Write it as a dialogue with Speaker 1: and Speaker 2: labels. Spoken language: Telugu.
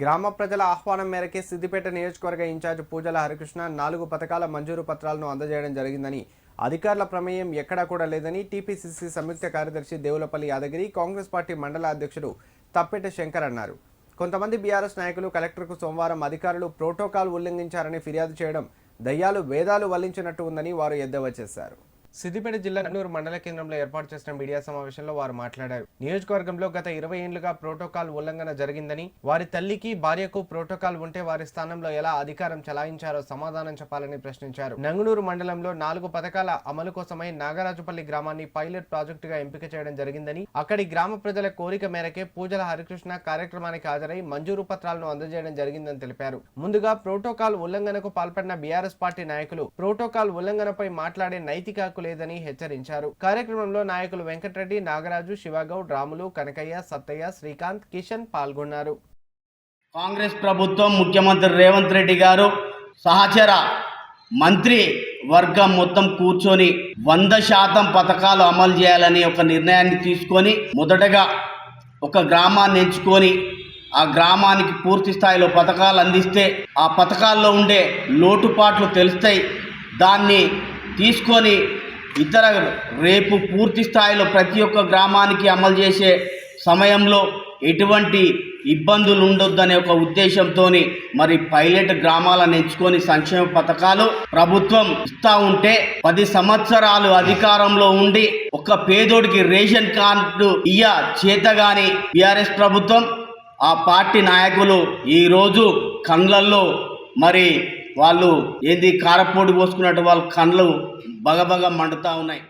Speaker 1: గ్రామ ప్రజల ఆహ్వానం మేరకే సిద్దిపేట నియోజకవర్గ ఇన్ఛార్జ్ పూజల హరికృష్ణ నాలుగు పథకాల మంజూరు పత్రాలను అందజేయడం జరిగిందని అధికారుల ప్రమేయం ఎక్కడా కూడా లేదని టీపీసీసీ సంయుక్త కార్యదర్శి దేవులపల్లి యాదగిరి కాంగ్రెస్ పార్టీ మండల అధ్యక్షుడు తప్పెట శంకర్ అన్నారు. కొంతమంది బీఆర్ఎస్ నాయకులు కలెక్టర్కు సోమవారం అధికారులు ప్రోటోకాల్ ఉల్లంఘించారని ఫిర్యాదు చేయడం దయ్యాలు వేదాలు వల్లించినట్టు ఉందని వారు ఎద్దవా చేశారు. సిద్దిపేట జిల్లా కన్నూరు మండల కేంద్రంలో ఏర్పాటు చేసిన మీడియా సమావేశంలో వారు మాట్లాడారు. నియోజకవర్గంలో గత ఇరవై ఏళ్ళుగా ప్రోటోకాల్ ఉల్లంఘన జరిగిందని వారి తల్లికి భార్యకు ప్రోటోకాల్ ఉంటే వారి స్థానంలో ఎలా అధికారం చలాయించారో సమాధానం చెప్పాలని ప్రశ్నించారు. నంగునూరు మండలంలో నాలుగు పథకాల అమలు కోసమై నాగరాజుపల్లి గ్రామాన్ని పైలట్ ప్రాజెక్టుగా ఎంపిక చేయడం జరిగిందని అక్కడి గ్రామ ప్రజల కోరిక మేరకే పూజల హరికృష్ణ కార్యక్రమానికి హాజరై మంజూరు పత్రాలను అందజేయడం జరిగిందని తెలిపారు. ముందుగా ప్రోటోకాల్ ఉల్లంఘనకు పాల్పడిన బీఆర్ఎస్ పార్టీ నాయకులు ప్రోటోకాల్ ఉల్లంఘనపై మాట్లాడే నైతిక లేదని హెచ్చరించారు. కార్యక్రమంలో నాయకులు వెంకటరెడ్డి నాగరాజు శివగౌడ్ రాములు కనకయ్య సత్తయ్య శ్రీకాంత్ కిషన్ పాల్గొన్నారు.
Speaker 2: కాంగ్రెస్ ప్రభుత్వం ముఖ్యమంత్రి రేవంత్ రెడ్డి గారు సహచర మంత్రి వర్గం మొత్తం కూర్చొని వంద శాతం పథకాలు అమలు చేయాలని ఒక నిర్ణయాన్ని తీసుకొని మొదటగా ఒక గ్రామాన్ని ఎంచుకొని ఆ గ్రామానికి పూర్తి స్థాయిలో పథకాలు అందిస్తే ఆ పథకాల్లో ఉండే లోటుపాట్లు తెలుస్తాయి. దాన్ని తీసుకొని ఇతర రేపు పూర్తి స్థాయిలో ప్రతి ఒక్క గ్రామానికి అమలు చేసే సమయంలో ఎటువంటి ఇబ్బందులు ఉండొద్దనే ఒక ఉద్దేశంతో మరి పైలట్ గ్రామాలను ఎంచుకొని సంక్షేమ పథకాలు ప్రభుత్వం ఇస్తా ఉంటే పది సంవత్సరాలు అధికారంలో ఉండి ఒక పేదోడికి రేషన్ కార్డు ఇయ్య చేతగాని బీఆర్ఎస్ ప్రభుత్వం ఆ పార్టీ నాయకులు ఈరోజు కండ్లల్లో మరి వాళ్ళు ఏంది కారపొడి పోసుకున్నట్టు వాళ్ళ కండ్లు బగబగ మండుతా ఉన్నాయి.